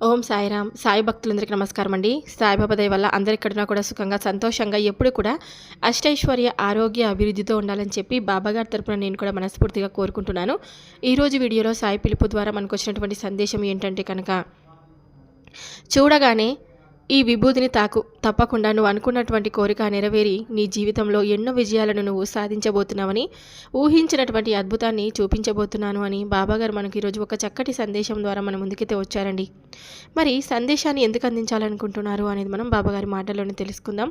ఓం సాయిరామ్. సాయి భక్తులందరికీ నమస్కారం అండి సాయిబాబా దయ వల్ల అందరికన్నా కూడా సుఖంగా సంతోషంగా ఎప్పుడు కూడా అష్టైశ్వర్య ఆరోగ్య అభివృద్ధితో ఉండాలని చెప్పి బాబాగారి తరపున నేను కూడా మనస్ఫూర్తిగా కోరుకుంటున్నాను. ఈరోజు వీడియోలో సాయి పిలుపు ద్వారా మనకు వచ్చినటువంటి సందేశం ఏంటంటే కనుక చూడగానే ఈ విభూతిని తాకు తప్పకుండా నువ్వు అనుకున్నటువంటి కోరిక నెరవేరి నీ జీవితంలో ఎన్నో విజయాలను నువ్వు సాధించబోతున్నావని ఊహించినటువంటి అద్భుతాన్ని చూపించబోతున్నాను అని బాబాగారు మనకి ఈరోజు ఒక చక్కటి సందేశం ద్వారా మన ముందుకైతే వచ్చారండి. మరి సందేశాన్ని ఎందుకు అందించాలనుకుంటున్నారు అనేది మనం బాబాగారి మాటల్లోనే తెలుసుకుందాం.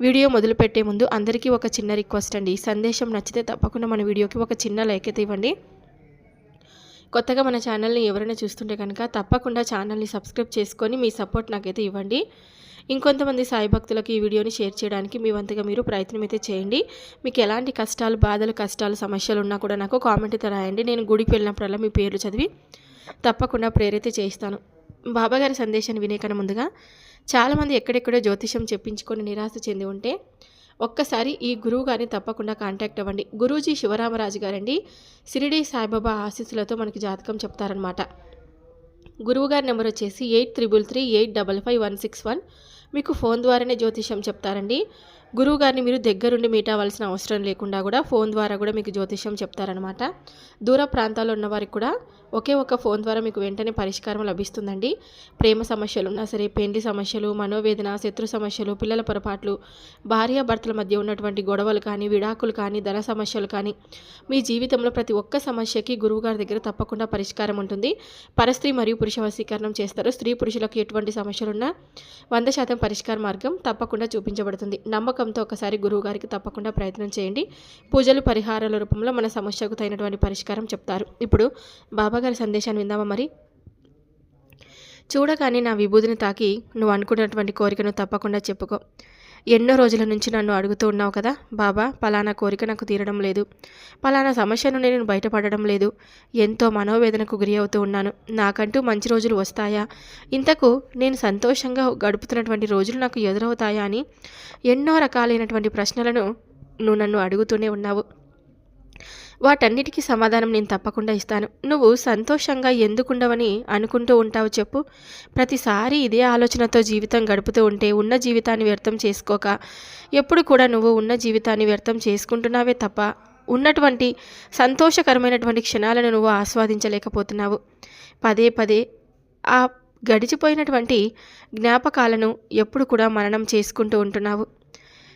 వీడియో మొదలుపెట్టే ముందు అందరికీ ఒక చిన్న రిక్వెస్ట్ అండి. సందేశం నచ్చితే తప్పకుండా మన వీడియోకి ఒక చిన్న లైక్ అయితే ఇవ్వండి. కొత్తగా మన ఛానల్ని ఎవరైనా చూస్తుంటే కనుక తప్పకుండా ఛానల్ని సబ్స్క్రైబ్ చేసుకొని మీ సపోర్ట్ నాకైతే ఇవ్వండి. ఇంకొంతమంది సాయి భక్తులకు ఈ వీడియోని షేర్ చేయడానికి మీ వంతుగా మీరు ప్రయత్నం అయితే చేయండి. మీకు ఎలాంటి కష్టాలు బాధలు కష్టాలు సమస్యలు ఉన్నా కూడా నాకు కామెంట్ అయితే రాయండి. నేను గుడికి వెళ్ళినప్పుడల్లా మీ పేర్లు చదివి తప్పకుండా ప్రేరైతే చేయిస్తాను. బాబాగారి సందేశాన్ని వినేకన ముందుగా చాలామంది ఎక్కడెక్కడో జ్యోతిషం చెప్పించుకొని నిరాశ చెంది ఉంటే ఒక్కసారి ఈ గురువు గారిని తప్పకుండా కాంటాక్ట్ అవ్వండి. గురూజీ శివరామరాజు గారండి. సిరిడి సాయిబాబా ఆశీస్సులతో మనకి జాతకం చెప్తారనమాట గురువుగారి నెంబర్ వచ్చేసి eight triple three eight double five one six one. మీకు ఫోన్ ద్వారానే జ్యోతిష్యం చెప్తారండి. గురువు గారిని మీరు దగ్గరుండి మీట్ అవ్వాల్సిన అవసరం లేకుండా కూడా ఫోన్ ద్వారా కూడా మీకు జ్యోతిష్యం చెప్తారనమాట దూర ప్రాంతాల్లో ఉన్న వారికి కూడా ఒకే ఒక ఫోన్ ద్వారా మీకు వెంటనే పరిష్కారం లభిస్తుందండి. ప్రేమ సమస్యలు ఉన్నా సరే పెండ్లి సమస్యలు మనోవేదన శత్రు సమస్యలు పిల్లల పొరపాట్లు భార్యాభర్తల మధ్య ఉన్నటువంటి గొడవలు కానీ విడాకులు కానీ ధన సమస్యలు కానీ మీ జీవితంలో ప్రతి ఒక్క సమస్యకి గురువుగారి దగ్గర తప్పకుండా పరిష్కారం ఉంటుంది. పరస్త్రీ మరియు పురుష వశీకరణం చేస్తారు. స్త్రీ పురుషులకు ఎటువంటి సమస్యలున్నా వంద శాతం పరిష్కార మార్గం తప్పకుండా చూపించబడుతుంది. నమ్మకంతో ఒకసారి గురువుగారికి తప్పకుండా ప్రయత్నం చేయండి. పూజలు పరిహారాల రూపంలో మన సమస్యకు తగినటువంటి పరిష్కారం చెప్తారు. ఇప్పుడు బాబా బాబాగారి సందేశాన్ని విందామా మరి? చూడగానే నా విభూతిని తాకి నువ్వు అనుకున్నటువంటి కోరికను తప్పకుండా చెప్పుకో. ఎన్నో రోజుల నుంచి నన్ను అడుగుతూ ఉన్నావు కదా బాబా పలానా కోరిక నాకు తీరడం లేదు. పలానా సమస్య నుండి నేను బయటపడడం లేదు. ఎంతో మనోవేదనకు గురి అవుతూ ఉన్నాను. నాకంటూ మంచి రోజులు వస్తాయా? ఇంతకు నేను సంతోషంగా గడుపుతున్నటువంటి రోజులు నాకు ఎదురవుతాయా అని ఎన్నో రకాలైనటువంటి ప్రశ్నలను నువ్వు నన్ను అడుగుతూనే ఉన్నావు. వాటన్నిటికీ సమాధానం నేను తప్పకుండా ఇస్తాను. నువ్వు సంతోషంగా ఎందుకుండవని అనుకుంటూ ఉంటావు చెప్పు. ప్రతిసారి ఇదే ఆలోచనతో జీవితం గడుపుతూ ఉంటే ఉన్న జీవితాన్ని వ్యర్థం చేసుకోక. ఎప్పుడు కూడా నువ్వు ఉన్న జీవితాన్ని వ్యర్థం చేసుకుంటున్నావే తప్ప ఉన్నటువంటి సంతోషకరమైనటువంటి క్షణాలను నువ్వు ఆస్వాదించలేకపోతున్నావు. పదే పదే ఆ గడిచిపోయినటువంటి జ్ఞాపకాలను ఎప్పుడు కూడా మరణం చేసుకుంటూ ఉంటున్నావు.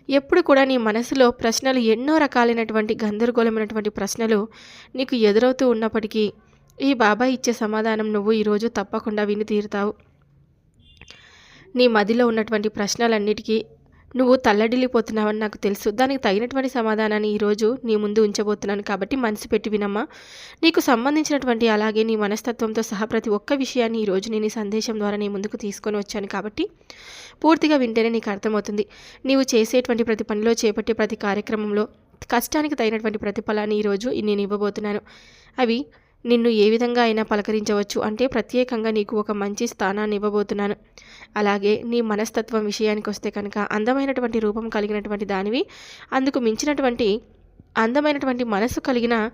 ఎప్పుడు కూడా నీ మనసులో ప్రశ్నలు ఎన్నో రకాలైనటువంటి గందరగోళమైనటువంటి ప్రశ్నలు నీకు ఎదురవుతూ ఉన్నప్పటికీ ఈ బాబాయ్ ఇచ్చే సమాధానం నువ్వు ఈరోజు తప్పకుండా విని తీరుతావు. నీ మదిలో ఉన్నటువంటి ప్రశ్నలన్నిటికీ నువ్వు తల్లడిల్లిపోతున్నావని నాకు తెలుసు. దానికి తగినటువంటి సమాధానాన్ని ఈరోజు నీ ముందు ఉంచబోతున్నాను కాబట్టి మనసు పెట్టి వినమ్మా. నీకు సంబంధించినటువంటి అలాగే నీ మనస్తత్వంతో సహా ప్రతి ఒక్క విషయాన్ని ఈరోజు నేను ఈ సందేశం ద్వారా నీ ముందుకు తీసుకొని వచ్చాను కాబట్టి పూర్తిగా వింటేనే నీకు అర్థమవుతుంది. నీవు చేసేటువంటి ప్రతి పనిలో చేపట్టే ప్రతి కార్యక్రమంలో కష్టానికి తగినటువంటి ప్రతిఫలాన్ని ఈరోజు నేను ఇవ్వబోతున్నాను. అవి నిన్ను ఏ విధంగా అయినా పలకరించవచ్చు అంటే ప్రత్యేకంగా నీకు ఒక మంచి స్థానాన్ని ఇవ్వబోతున్నాను. అలాగే నీ మనస్తత్వం విషయానికి వస్తే కనుక అందమైనటువంటి రూపం కలిగినటువంటి దానివి అందుకు మించినటువంటి అందమైనటువంటి మనసు కలిగిన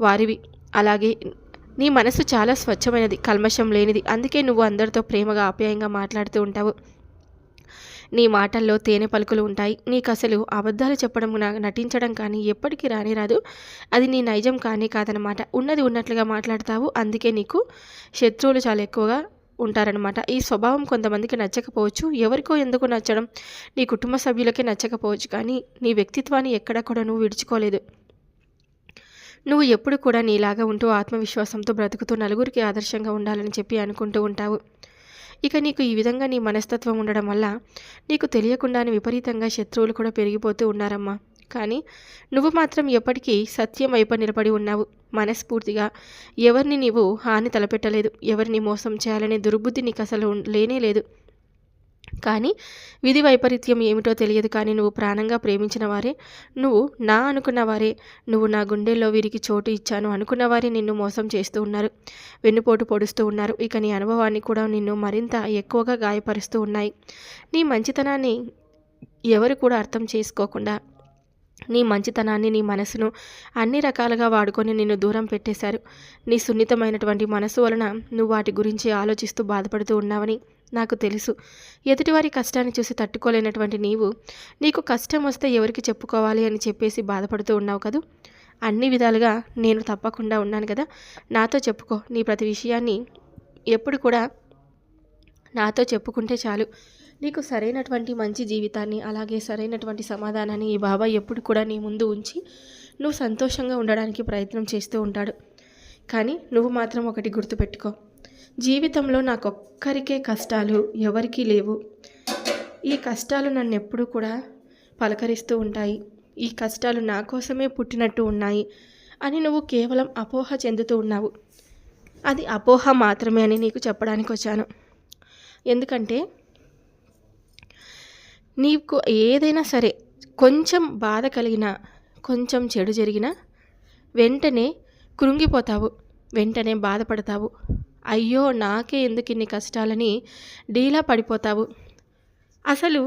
వారివి. అలాగే నీ మనసు చాలా స్వచ్ఛమైనది కల్మషం లేనిది. అందుకే నువ్వు అందరితో ప్రేమగా ఆప్యాయంగా మాట్లాడుతూ ఉంటావు. నీ మాటల్లో తేనె పలుకులు ఉంటాయి. నీకు అసలు అబద్ధాలు చెప్పడం నటించడం కానీ ఎప్పటికీ రాని రాదు. అది నీ నైజం కానీ కాదనమాట ఉన్నది ఉన్నట్లుగా మాట్లాడతావు. అందుకే నీకు శత్రువులు చాలా ఎక్కువగా ఉంటారనమాట ఈ స్వభావం కొంతమందికి నచ్చకపోవచ్చు. ఎవరికో ఎందుకు నచ్చడం? నీ కుటుంబ సభ్యులకే నచ్చకపోవచ్చు కానీ నీ వ్యక్తిత్వాన్ని ఎక్కడ కూడా నువ్వు విడుచుకోలేదు. నువ్వు ఎప్పుడు కూడా నీలాగా ఉంటూ ఆత్మవిశ్వాసంతో బ్రతుకుతూ నలుగురికి ఆదర్శంగా ఉండాలని చెప్పి అనుకుంటూ ఉంటావు. ఇక నీకు ఈ విధంగా నీ మనస్తత్వం ఉండడం వల్ల నీకు తెలియకుండానే విపరీతంగా శత్రువులు కూడా పెరిగిపోతూ ఉన్నారమ్మా. కానీ నువ్వు మాత్రం ఎప్పటికీ సత్యం వైపు నిలబడి ఉన్నావు. మనస్ఫూర్తిగా ఎవరిని నీవు హాని తలపెట్టలేదు. ఎవరిని మోసం చేయాలనే దుర్బుద్ధి నీకు అసలు లేనే లేదు. కానీ విధి వైపరీత్యం ఏమిటో తెలియదు కానీ నువ్వు ప్రాణంగా ప్రేమించిన వారే నువ్వు నా అనుకున్న వారే నువ్వు నా గుండెల్లో వీరికి చోటు ఇచ్చాను అనుకున్న వారే నిన్ను మోసం చేస్తూ ఉన్నారు. వెన్నుపోటు పొడుస్తూ ఉన్నారు. ఇక నీ అనుభవాన్ని కూడా నిన్ను మరింత ఎక్కువగా గాయపరుస్తూ ఉన్నాయి. నీ మంచితనాన్ని ఎవరు కూడా అర్థం చేసుకోకుండా నీ మంచితనాన్ని నీ మనసును అన్ని రకాలుగా వాడుకొని నిన్ను దూరం పెట్టేశారు. నీ సున్నితమైనటువంటి మనసు వలన నువ్వు వాటి గురించి ఆలోచిస్తూ బాధపడుతూ ఉన్నావని నాకు తెలుసు. ఎదుటివారి కష్టాన్ని చూసి తట్టుకోలేనటువంటి నీవు నీకు కష్టం వస్తే ఎవరికి చెప్పుకోవాలి అని చెప్పేసి బాధపడుతూ ఉన్నావు కదూ? అన్ని విధాలుగా నేను తప్పకుండా ఉన్నాను కదా. నాతో చెప్పుకో. నీ ప్రతి విషయాన్ని ఎప్పుడు కూడా నాతో చెప్పుకుంటే చాలు. నీకు సరైనటువంటి మంచి జీవితాన్ని అలాగే సరైనటువంటి సమాధానాన్ని ఈ బాబాయ్ ఎప్పుడు కూడా నీ ముందు ఉంచి నువ్వు సంతోషంగా ఉండడానికి ప్రయత్నం చేస్తూ ఉంటాడు. కానీ నువ్వు మాత్రం ఒకటి గుర్తుపెట్టుకో. జీవితంలో నాకొక్కరికే కష్టాలు ఎవరికీ లేవు. ఈ కష్టాలు నన్ను ఎప్పుడూ కూడా పలకరిస్తూ ఉంటాయి. ఈ కష్టాలు నా కోసమే పుట్టినట్టు ఉన్నాయి అని నువ్వు కేవలం అపోహ చెందుతూ ఉన్నావు. అది అపోహ మాత్రమే అని నీకు చెప్పడానికి వచ్చాను. ఎందుకంటే నీకు ఏదైనా సరే కొంచెం బాధ కలిగినా కొంచెం చెడు జరిగినా వెంటనే కృంగిపోతావు వెంటనే బాధపడతావు. అయ్యో నాకే ఎందుకు ఇన్ని కష్టాలని డీలా పడిపోతావు? అసలు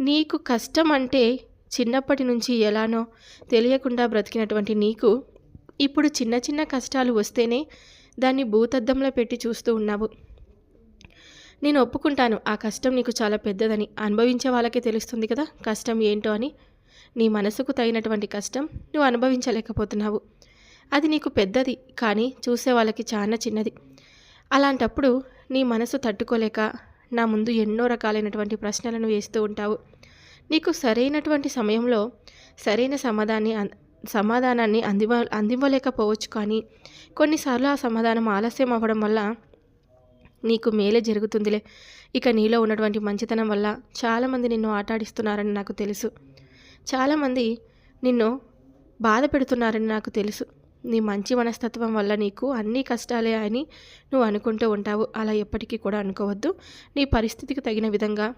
నీకు కష్టం అంటే చిన్నప్పటి నుంచి ఎలానో తెలియకుండా బ్రతికినటువంటి నీకు ఇప్పుడు చిన్న చిన్న కష్టాలు వస్తేనే దాన్ని భూతద్దంలో పెట్టి చూస్తూ ఉన్నావు. నేను ఒప్పుకుంటాను ఆ కష్టం నీకు చాలా పెద్దదని. అనుభవించే వాళ్ళకే తెలుస్తుంది కదా కష్టం ఏంటో అని. నీ మనసుకు తగినటువంటి కష్టం నువ్వు అనుభవించలేకపోతున్నావు. అది నీకు పెద్దది కానీ చూసే వాళ్ళకి చాలా చిన్నది. అలాంటప్పుడు నీ మనసు తట్టుకోలేక నా ముందు ఎన్నో రకాలైనటువంటి ప్రశ్నలను వేస్తూ ఉంటావు. నీకు సరైనటువంటి సమయంలో సరైన సమాధాన్ని సమాధానాన్ని అందివ అందివ్వలేకపోవచ్చు కానీ కొన్నిసార్లు ఆ సమాధానం ఆలస్యం అవ్వడం వల్ల నీకు మేలే జరుగుతుందిలే. ఇక నీలో ఉన్నటువంటి మంచితనం వల్ల చాలామంది నిన్ను ఆటాడిస్తున్నారని నాకు తెలుసు. చాలామంది నిన్ను బాధ పెడుతున్నారని నాకు తెలుసు. నీ మంచి మనస్తత్వం వల్ల నీకు అన్ని కష్టాలే అని నువ్వు అనుకుంటూ ఉంటావు. అలా ఎప్పటికీ కూడా అనుకోవద్దు. నీ పరిస్థితికి తగిన విధంగా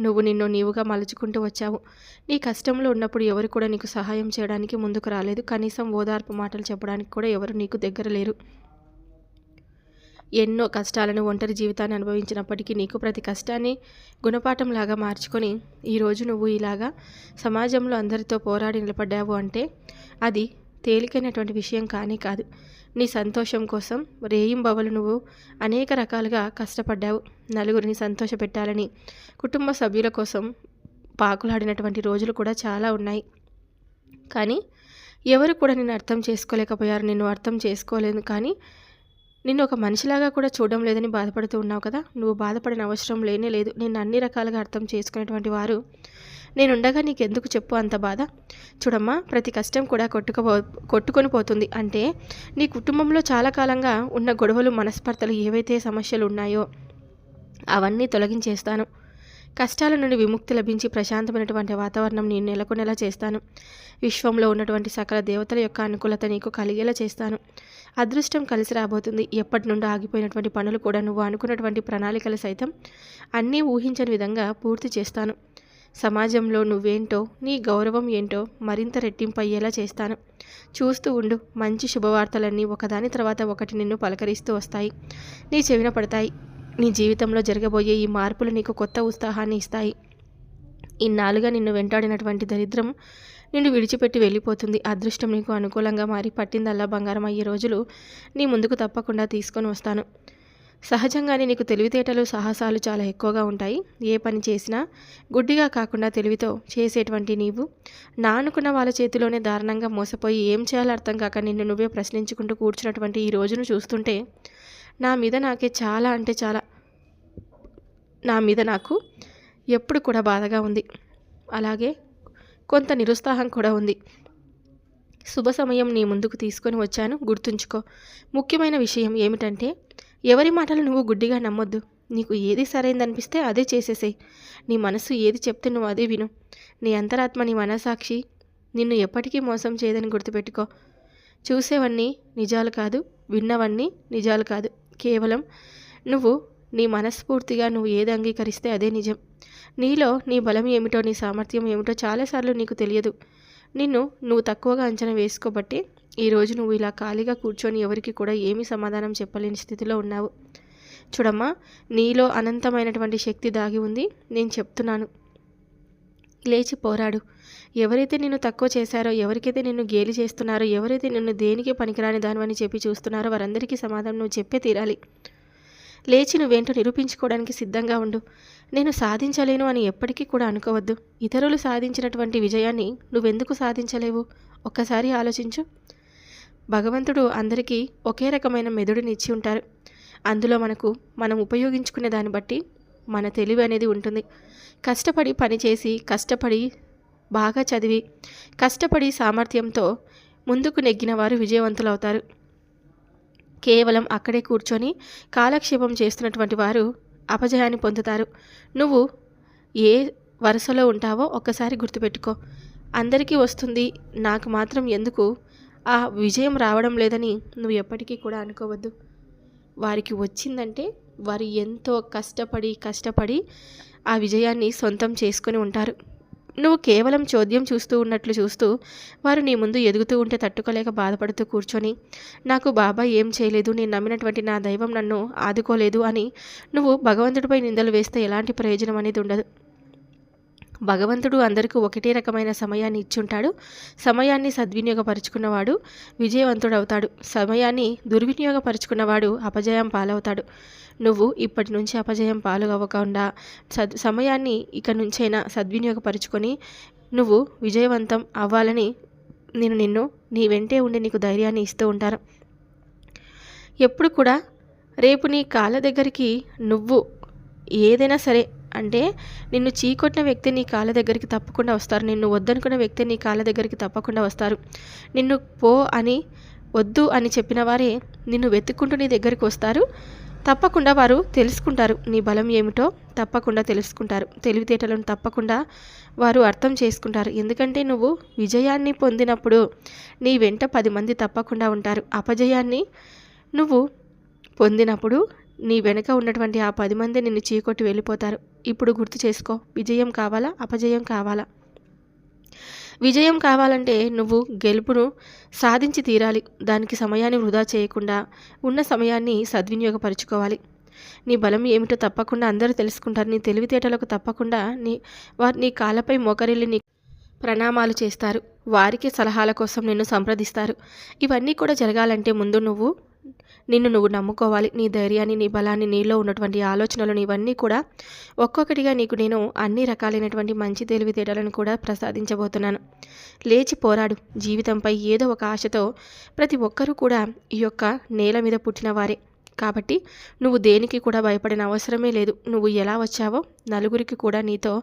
నువ్వు నిన్ను నీవుగా మలుచుకుంటూ వచ్చావు. నీ కష్టంలో ఉన్నప్పుడు ఎవరు కూడా నీకు సహాయం చేయడానికి ముందుకు రాలేదు. కనీసం ఓదార్పు మాటలు చెప్పడానికి కూడా ఎవరు నీకు దగ్గర లేరు. ఎన్నో కష్టాలను ఒంటరి జీవితాన్ని అనుభవించినప్పటికీ నీకు ప్రతి కష్టాన్ని గుణపాఠంలాగా మార్చుకొని ఈరోజు నువ్వు ఇలాగా సమాజంలో అందరితో పోరాడి నిలబడ్డావు అంటే అది తేలికైనటువంటి విషయం కానీ కాదు. నీ సంతోషం కోసం రేయింబవలు నువ్వు అనేక రకాలుగా కష్టపడ్డావు. నలుగురిని సంతోషపెట్టాలని కుటుంబ సభ్యుల కోసం పాకులాడినటువంటి రోజులు కూడా చాలా ఉన్నాయి. కానీ ఎవరు కూడా నిన్ను అర్థం చేసుకోలేకపోయారు. నిన్ను అర్థం చేసుకోలేదు. కానీ నిన్ను ఒక మనిషిలాగా కూడా చూడడం లేదని బాధపడుతూ ఉన్నావు కదా. నువ్వు బాధపడిన అవసరం లేనే లేదు. నిన్ను అన్ని రకాలుగా అర్థం చేసుకునేటువంటి వారు నేనుండగా నీకెందుకు చెప్పు అంత బాధ? చూడమ్మా ప్రతి కష్టం కూడా కొట్టుకపో కొట్టుకొని పోతుంది. అంటే నీ కుటుంబంలో చాలా కాలంగా ఉన్న గొడవలు మనస్పర్ధలు ఏవైతే సమస్యలు ఉన్నాయో అవన్నీ తొలగించేస్తాను. కష్టాల నుండి విముక్తి లభించి ప్రశాంతమైనటువంటి వాతావరణం నేను నెలకొనేలా చేస్తాను. విశ్వంలో ఉన్నటువంటి సకల దేవతల యొక్క అనుకూలత నీకు కలిగేలా చేస్తాను. అదృష్టం కలిసి రాబోతుంది. ఎప్పటి నుండి ఆగిపోయినటువంటి పనులు కూడా నువ్వు అనుకున్నటువంటి ప్రణాళికలు సైతం అన్నీ ఊహించని విధంగా పూర్తి చేస్తాను. సమాజంలో నువ్వేంటో నీ గౌరవం ఏంటో మరింత రెట్టింపయ్యేలా చేస్తాను. చూస్తూ ఉండు మంచి శుభవార్తలన్నీ ఒకదాని తర్వాత ఒకటి నిన్ను పలకరిస్తూ వస్తాయి. నీ చెవిన పడతాయి. నీ జీవితంలో జరగబోయే ఈ మార్పులు నీకు కొత్త ఉత్సాహాన్ని ఇస్తాయి. ఇన్నాళ్ళుగా నిన్ను వెంటాడినటువంటి దరిద్రం నిన్ను విడిచిపెట్టి వెళ్ళిపోతుంది. అదృష్టం నీకు అనుకూలంగా మారి పట్టిందల్లా బంగారం అయ్యే రోజులు నీ ముందుకు తప్పకుండా తీసుకొని వస్తాను. సహజంగానే నీకు తెలివితేటలు సాహసాలు చాలా ఎక్కువగా ఉంటాయి. ఏ పని చేసినా గుడ్డిగా కాకుండా తెలివితో చేసేటువంటి నీవు. నా అనుకున్న వాళ్ళ చేతిలోనే దారుణంగా మోసపోయి ఏం చేయాలో అర్థం కాక నిన్ను నువ్వే ప్రశ్నించుకుంటూ కూర్చున్నటువంటి ఈ రోజును చూస్తుంటే నా మీద నాకే చాలా అంటే చాలా నా మీద నాకు ఎప్పుడు కూడా బాధగా ఉంది. అలాగే కొంత నిరుత్సాహం కూడా ఉంది. శుభ సమయం నీ ముందుకు తీసుకొని వచ్చాను. గుర్తుంచుకో. ముఖ్యమైన విషయం ఏమిటంటే ఎవరి మాటలు నువ్వు గుడ్డిగా నమ్మొద్దు. నీకు ఏది సరైందనిపిస్తే అదే చేసేసేయి. నీ మనసు ఏది చెప్తే నువ్వు అదే విను. నీ అంతరాత్మ నీ మనసాక్షి నిన్ను ఎప్పటికీ మోసం చేయదని గుర్తుపెట్టుకో. చూసేవన్నీ నిజాలు కాదు విన్నవన్నీ నిజాలు కాదు. కేవలం నువ్వు నీ మనస్ఫూర్తిగా నువ్వు ఏది అంగీకరిస్తే అదే నిజం. నీలో నీ బలం ఏమిటో నీ సామర్థ్యం ఏమిటో చాలాసార్లు నీకు తెలియదు. నిన్ను నువ్వు తక్కువగా అంచనా వేసుకోబట్టి ఈరోజు నువ్వు ఇలా ఖాళీగా కూర్చొని ఎవరికి కూడా ఏమీ సమాధానం చెప్పలేని స్థితిలో ఉన్నావు. చూడమ్మా నీలో అనంతమైనటువంటి శక్తి దాగి ఉంది. నేను చెప్తున్నాను. లేచి పోరాడు. ఎవరైతే నిన్ను తక్కువ చేశారో ఎవరికైతే నిన్ను గేలి చేస్తున్నారో ఎవరైతే నిన్ను దేనికి పనికిరాని దానివని చెప్పి చూస్తున్నారో వారందరికీ సమాధానం నువ్వు చెప్పే తీరాలి. లేచి నువ్వేంటో నిరూపించుకోవడానికి సిద్ధంగా ఉండు. నేను సాధించలేను అని ఎప్పటికీ కూడా అనుకోవద్దు. ఇతరులు సాధించినటువంటి విజయాన్ని నువ్వెందుకు సాధించలేవు? ఒక్కసారి ఆలోచించు. భగవంతుడు అందరికీ ఒకే రకమైన మెదడుని ఇచ్చి ఉంటారు. అందులో మనకు మనం ఉపయోగించుకునే దాన్ని బట్టి మన తెలివి అనేది ఉంటుంది. కష్టపడి పనిచేసి కష్టపడి బాగా చదివి కష్టపడి సామర్థ్యంతో ముందుకు నెగ్గిన వారు విజయవంతులు అవుతారు కేవలం అక్కడే కూర్చొని కాలక్షేపం చేస్తున్నటువంటి వారు అపజయాన్ని పొందుతారు. నువ్వు ఏ వరుసలో ఉంటావో ఒక్కసారి గుర్తుపెట్టుకో. అందరికీ వస్తుంది నాకు మాత్రం ఎందుకు ఆ విజయం రావడం లేదని నువ్వు ఎప్పటికీ కూడా అనుకోవద్దు. వారికి వచ్చిందంటే వారు ఎంతో కష్టపడి కష్టపడి ఆ విజయాన్ని సొంతం చేసుకొని ఉంటారు. నువ్వు కేవలం చోద్యం చూస్తూ ఉన్నట్లు చూస్తూ వారు నీ ముందు ఎదుగుతూ ఉంటే తట్టుకోలేక బాధపడుతూ కూర్చొని నాకు బాబా ఏం చేయలేదు నేను నమ్మినటువంటి నా దైవం నన్ను ఆదుకోలేదు అని నువ్వు భగవంతుడిపై నిందలు వేస్తే ఎలాంటి ప్రయోజనం అనేది ఉండదు. భగవంతుడు అందరికీ ఒకటే రకమైన సమయాన్ని ఇచ్చుంటాడు. సమయాన్ని సద్వినియోగపరుచుకున్నవాడు విజయవంతుడవుతాడు. సమయాన్ని దుర్వినియోగపరుచుకున్నవాడు అపజయం పాలవుతాడు. నువ్వు ఇప్పటి నుంచి అపజయం పాలు అవ్వకుండా సద్ సమయాన్ని ఇక నుంచైనా సద్వినియోగపరుచుకొని నువ్వు విజయవంతం అవ్వాలని నేను నిన్ను నీ వెంటే ఉండి నీకు ధైర్యాన్ని ఇస్తూ ఉంటాను. ఎప్పుడు కూడా రేపు నీ కాళ్ళ దగ్గరికి నువ్వు ఏదైనా సరే అంటే నిన్ను చీకొట్టిన వ్యక్తి నీ కాళ్ళ దగ్గరికి తప్పకుండా వస్తారు. నిన్ను వద్దనుకున్న వ్యక్తి నీ కాళ్ళ దగ్గరికి తప్పకుండా వస్తారు. నిన్ను పో అని వద్దు అని చెప్పిన వారే నిన్ను వెతుక్కుంటూ నీ దగ్గరికి వస్తారు. తప్పకుండా వారు తెలుసుకుంటారు నీ బలం ఏమిటో తప్పకుండా తెలుసుకుంటారు. తెలివితేటలను తప్పకుండా వారు అర్థం చేసుకుంటారు. ఎందుకంటే నువ్వు విజయాన్ని పొందినప్పుడు నీ వెంట పది మంది తప్పకుండా ఉంటారు. అపజయాన్ని నువ్వు పొందినప్పుడు నీ వెనుక ఉన్నటువంటి ఆ పది మంది నిన్ను చీకొట్టి వెళ్ళిపోతారు. ఇప్పుడు గుర్తు చేసుకో విజయం కావాలా అపజయం కావాలా? విజయం కావాలంటే నువ్వు గెలుపును సాధించి తీరాలి. దానికి సమయాన్ని వృధా చేయకుండా ఉన్న సమయాన్ని సద్వినియోగపరుచుకోవాలి. నీ బలం ఏమిటో తప్పకుండా అందరూ తెలుసుకుంటారు. నీ తెలివితేటలకు తప్పకుండా నీ వారు నీ కాళ్ళపై మోకరిల్లి నీ ప్రణామాలు చేస్తారు. వారికి సలహాల కోసం నిన్ను సంప్రదిస్తారు. ఇవన్నీ కూడా జరగాలంటే ముందు నువ్వు నిన్ను నువ్వు నమ్ముకోవాలి. నీ ధైర్యాన్ని నీ బలాన్ని నీలో ఉన్నటువంటి ఆలోచనలను ఇవన్నీ కూడా ఒక్కొక్కటిగా నీకు నేను అన్ని రకాలైనటువంటి మంచి తెలివితేటలను కూడా ప్రసాదించబోతున్నాను. లేచి పోరాడు. జీవితంపై ఏదో ఒక ఆశతో ప్రతి ఒక్కరూ కూడా ఈ యొక్క నేల మీద పుట్టిన వారే. కాబట్టి నువ్వు దేనికి కూడా భయపడిన అవసరమే లేదు. నువ్వు ఎలా వచ్చావో నలుగురికి కూడా నీతో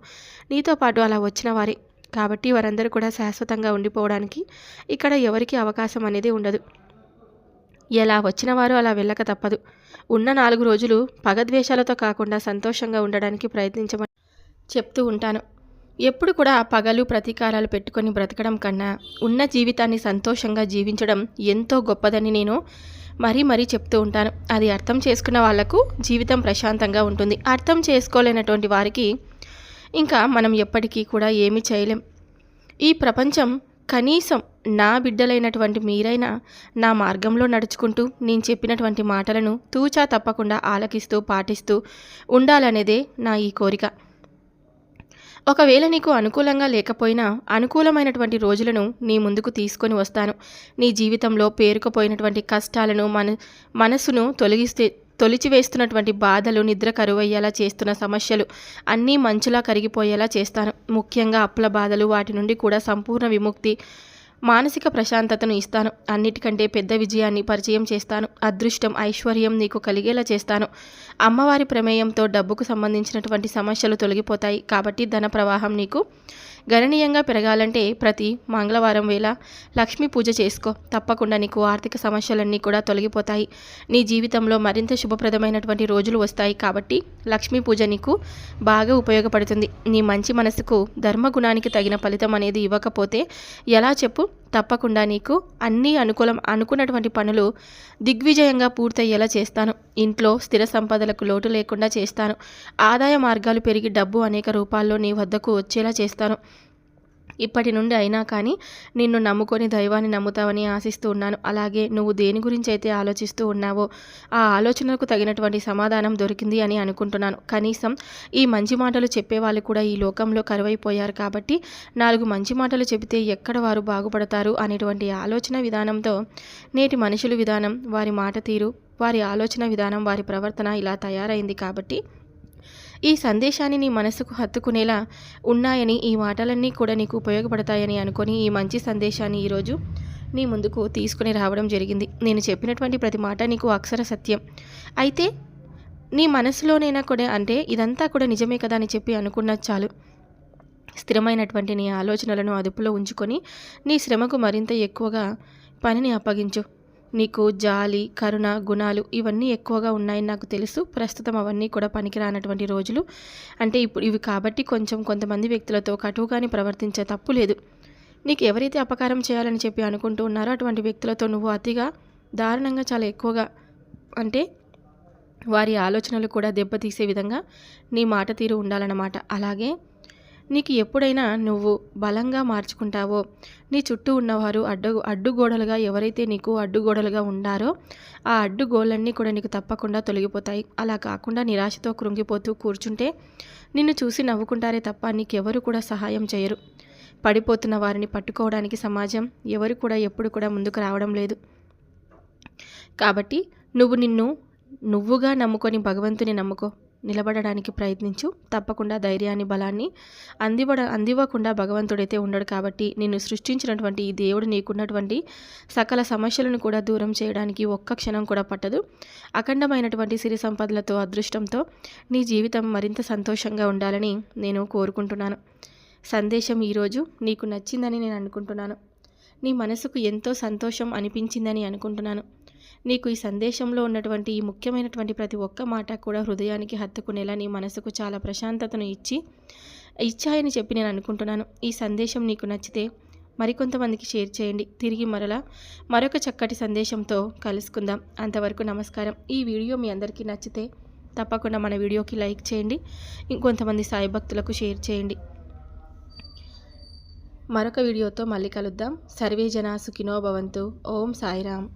నీతో పాటు అలా వచ్చిన వారే. కాబట్టి వారందరూ కూడా శాశ్వతంగా ఉండిపోవడానికి ఇక్కడ ఎవరికి అవకాశం అనేది ఉండదు. ఎలా వచ్చిన వారు అలా వెళ్ళక తప్పదు. ఉన్న నాలుగు రోజులు పగద్వేషాలతో కాకుండా సంతోషంగా ఉండడానికి ప్రయత్నించమని చెప్తూ ఉంటాను. ఎప్పుడు కూడా పగలు ప్రతీకారాలు పెట్టుకొని బ్రతకడం కన్నా ఉన్న జీవితాన్ని సంతోషంగా జీవించడం ఎంతో గొప్పదని నేను మరీ మరీ చెప్తూ ఉంటాను. అది అర్థం చేసుకున్న వాళ్ళకు జీవితం ప్రశాంతంగా ఉంటుంది. అర్థం చేసుకోలేనటువంటి వారికి ఇంకా మనం ఎప్పటికీ కూడా ఏమీ చేయలేం. ఈ ప్రపంచం కనీసం నా బిడ్డలైనటువంటి మీరైనా నా మార్గంలో నడుచుకుంటూ నేను చెప్పినటువంటి మాటలను తూచా తప్పకుండా ఆలకిస్తూ పాటిస్తూ ఉండాలనేదే నా ఈ కోరిక. ఒకవేళ నీకు అనుకూలంగా లేకపోయినా అనుకూలమైనటువంటి రోజులను నీ ముందుకు తీసుకొని వస్తాను. నీ జీవితంలో పేరుకుపోయినటువంటి కష్టాలను మన మనసును తొలగిస్తే తొలిచివేస్తున్నటువంటి బాధలు నిద్ర కరువయ్యేలా చేస్తున్న సమస్యలు అన్నీ మంచులా కరిగిపోయేలా చేస్తాను. ముఖ్యంగా అప్పుల బాధలు వాటి నుండి కూడా సంపూర్ణ విముక్తి మానసిక ప్రశాంతతను ఇస్తాను. అన్నిటికంటే పెద్ద విజయాన్ని పరిచయం చేస్తాను. అదృష్టం ఐశ్వర్యం నీకు కలిగేలా చేస్తాను. అమ్మవారి ప్రమేయంతో డబ్బుకు సంబంధించినటువంటి సమస్యలు తొలగిపోతాయి. కాబట్టి ధన ప్రవాహం నీకు గణనీయంగా పెరగాలంటే ప్రతి మంగళవారం వేళ లక్ష్మీ పూజ చేసుకో. తప్పకుండా నీకు ఆర్థిక సమస్యలన్నీ కూడా తొలగిపోతాయి. నీ జీవితంలో మరింత శుభప్రదమైనటువంటి రోజులు వస్తాయి కాబట్టి లక్ష్మీ పూజ నీకు బాగా ఉపయోగపడుతుంది. నీ మంచి మనసుకు ధర్మగుణానికి తగిన ఫలితం అనేది ఇవ్వకపోతే ఎలా చెప్పు? తప్పకుండా నీకు అన్నీ అనుకూలం అనుకున్నటువంటి పనులు దిగ్విజయంగా పూర్తయ్యేలా చేస్తాను. ఇంట్లో స్థిర సంపదలకు లోటు లేకుండా చేస్తాను. ఆదాయ మార్గాలు పెరిగి డబ్బు అనేక రూపాల్లో నీ వద్దకు వచ్చేలా చేస్తాను. ఇప్పటి నుండి అయినా కానీ నిన్ను నమ్ముకొని దైవాన్ని నమ్ముతావని ఆశిస్తూ ఉన్నాను. అలాగే నువ్వు దేని గురించి అయితే ఆలోచిస్తూ ఉన్నావో ఆ ఆలోచనలకు తగినటువంటి సమాధానం దొరికింది అని అనుకుంటున్నాను. కనీసం ఈ మంచి మాటలు చెప్పేవాళ్ళు కూడా ఈ లోకంలో కరువైపోయారు కాబట్టి నాలుగు మంచి మాటలు చెబితే ఎక్కడ వారు బాగుపడతారు అనేటువంటి ఆలోచన విధానంతో నేటి మనుషుల విధానం వారి మాట తీరు వారి ఆలోచన విధానం వారి ప్రవర్తన ఇలా తయారైంది కాబట్టి ఈ సందేశాన్ని నీ మనసుకు హత్తుకునేలా ఉన్నాయని ఈ మాటలన్నీ కూడా నీకు ఉపయోగపడతాయని అనుకొని ఈ మంచి సందేశాన్ని ఈరోజు నీ ముందుకు తీసుకుని రావడం జరిగింది. నేను చెప్పినటువంటి ప్రతి మాట నీకు అక్షర సత్యం. అయితే నీ మనసులోనైనా కూడా అంటే ఇదంతా కూడా నిజమే కదా అని చెప్పి అనుకున్న చాలు. స్థిరమైనటువంటి నీ ఆలోచనలను అదుపులో ఉంచుకొని నీ శ్రమకు మరింత ఎక్కువగా పనిని అప్పగించు. నీకు జాలి కరుణ గుణాలు ఇవన్నీ ఎక్కువగా ఉన్నాయని నాకు తెలుసు. ప్రస్తుతం అవన్నీ కూడా పనికిరానటువంటి రోజులు. అంటే ఇప్పుడు ఇవి కాబట్టి కొంచెం కొంతమంది వ్యక్తులతో కటువుగాని ప్రవర్తించే తప్పు లేదు. నీకు ఎవరైతే అపకారం చేయాలని చెప్పి అనుకుంటూ ఉన్నారో అటువంటి వ్యక్తులతో నువ్వు అతిగా దారుణంగా చాలా ఎక్కువగా అంటే వారి ఆలోచనలు కూడా దెబ్బతీసే విధంగా నీ మాట తీరు ఉండాలన్నమాట. అలాగే నీకు ఎప్పుడైనా నువ్వు బలంగా మార్చుకుంటావో నీ చుట్టూ ఉన్నవారు అడ్డు అడ్డుగోడలుగా ఎవరైతే నీకు అడ్డుగోడలుగా ఉండారో ఆ అడ్డుగోళ్ళన్నీ కూడా నీకు తప్పకుండా తొలగిపోతాయి. అలా కాకుండా నిరాశతో కృంగిపోతూ కూర్చుంటే నిన్ను చూసి నవ్వుకుంటారే తప్ప నీకెవరు కూడా సహాయం చేయరు. పడిపోతున్న వారిని పట్టుకోవడానికి సమాజం ఎవరు కూడా ఎప్పుడు కూడా ముందుకు రావడం లేదు. కాబట్టి నువ్వు నిన్ను నువ్వుగా నమ్ముకొని భగవంతుని నమ్ముకో. నిలబడడానికి ప్రయత్నించు. తప్పకుండా ధైర్యాన్ని బలాన్ని అందివడ అందివ్వకుండా భగవంతుడైతే ఉండడు కాబట్టి నిన్ను సృష్టించినటువంటి ఈ దేవుడు నీకున్నటువంటి సకల సమస్యలను కూడా దూరం చేయడానికి ఒక్క క్షణం కూడా పట్టదు. అఖండమైనటువంటి సిరి సంపదలతో అదృష్టంతో నీ జీవితం మరింత సంతోషంగా ఉండాలని నేను కోరుకుంటున్నాను. సందేశం ఈరోజు నీకు నచ్చిందని నేను అనుకుంటున్నాను. నీ మనసుకు ఎంతో సంతోషం అనిపించిందని అనుకుంటున్నాను. నీకు ఈ సందేశంలో ఉన్నటువంటి ఈ ముఖ్యమైనటువంటి ప్రతి ఒక్క మాట కూడా హృదయానికి హత్తుకునేలా నీ మనసుకు చాలా ప్రశాంతతను ఇచ్చి ఇచ్చాయని చెప్పి నేను అనుకుంటున్నాను. ఈ సందేశం నీకు నచ్చితే మరికొంతమందికి షేర్ చేయండి. తిరిగి మరలా మరొక చక్కటి సందేశంతో కలుసుకుందాం. అంతవరకు నమస్కారం. ఈ వీడియో మీ అందరికీ నచ్చితే తప్పకుండా మన వీడియోకి లైక్ చేయండి. ఇంకొంతమంది సాయి భక్తులకు షేర్ చేయండి. మరొక వీడియోతో మళ్ళీ కలుద్దాం. సర్వే జనా సుఖినో భవంతు. ఓం సాయిరామ్.